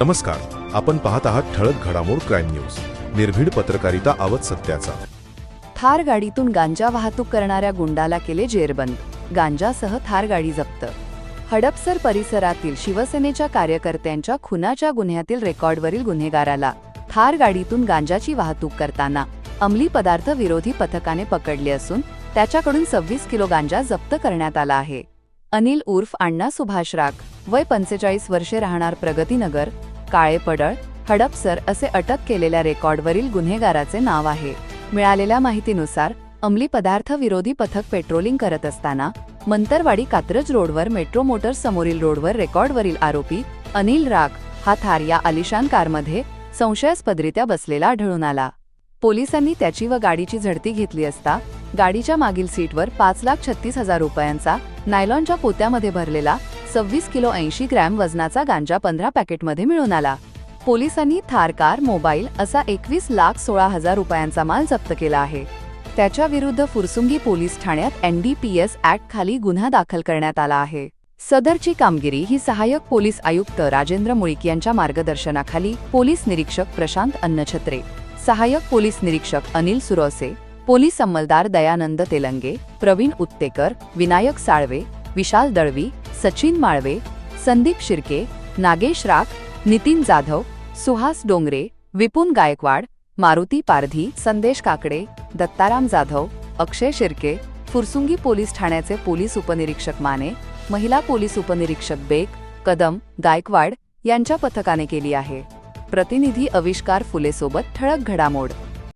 नमस्कार. आपण पाहत आहात ठळक घडामोड क्राईम न्यूज. निर्भीड पत्रकारिता आवत सत्याचा. थार गाडीतून गांजा वाहतूक करणाऱ्या गुंडाला केले जेरबंद. गांजासह थार गाडी जप्त. हडपसर परिसरातील शिवसेनेच्या कार्यकर्त्यांच्या खुनाच्या गुन्ह्यातील रेकॉर्डवरील गुन्हेगाराला थार गाडीतून गांजाची वाहतूक करताना अंमली पदार्थ विरोधी पथकाने पकडले असून त्याच्याकडून सव्वीस किलो गांजा जप्त करण्यात आला आहे. अनिल उर्फ अण्णा सुभाष राख वय पंचेचाळीस वर्षे राहणार प्रगतीनगर काळे पडळ हडपसर असे अटक केलेल्या रेकॉर्डवरील गुन्हेगाराचे नाव आहे. मिळालेल्या माहितीनुसार अंमली पदार्थ विरोधी पथक पेट्रोलिंग करत असताना मंतरवाडी कात्रज रोडवर मेट्रो मोटर्स समोरील रोडवर रेकॉर्डवरील आरोपी अनिल राग हा थार या आलिशान कारमध्ये संशयास्पदरित्या बसलेला आढळून आला. पोलिसांनी त्याची व गाडीची झडती घेतली असता गाडीच्या मागील सीटवर पाच लाख छत्तीस हजार रुपयांचा नायलॉनच्या पोत्यामध्ये भरलेला सव्वीस किलो ऐंशी ग्रॅम वजनाचा गांजा पंधरा पॅकेटमध्ये मिळून आला. पोलिसांनी थार कार मोबाईल असा एकवीस लाख सोळा हजार रुपयांचा माल जप्त केला आहे. त्याच्या विरुद्ध फुरसुंगी पोलीस ठाण्यात एनडीपीएस ऍक्ट खाली गुन्हा दाखल करण्यात आला आहे. सदरची कामगिरी ही सहाय्यक पोलीस आयुक्त राजेंद्र मुळीक यांच्या मार्गदर्शनाखाली पोलीस निरीक्षक प्रशांत अन्नछत्रे सहाय्यक पोलीस निरीक्षक अनिल सुरवसे पोलीस अंमलदार दयानंद तेलंगे प्रवीण उत्तेकर विनायक साळवे विशाल दळवी सचिन माळवे संदीप शिर्के नागेश राख नितीन जाधव सुहास डोंगरे विपुन गायकवाड मारुती पारधी संदेश काकडे दत्ताराम जाधव अक्षय शिर्के फुरसुंगी पोलीस ठाण्याचे पोलीस उपनिरीक्षक माने महिला पोलीस उपनिरीक्षक बेक कदम गायकवाड यांच्या पथकाने केली आहे. प्रतिनिधी अविष्कार फुलेसोबत ठळक घडामोड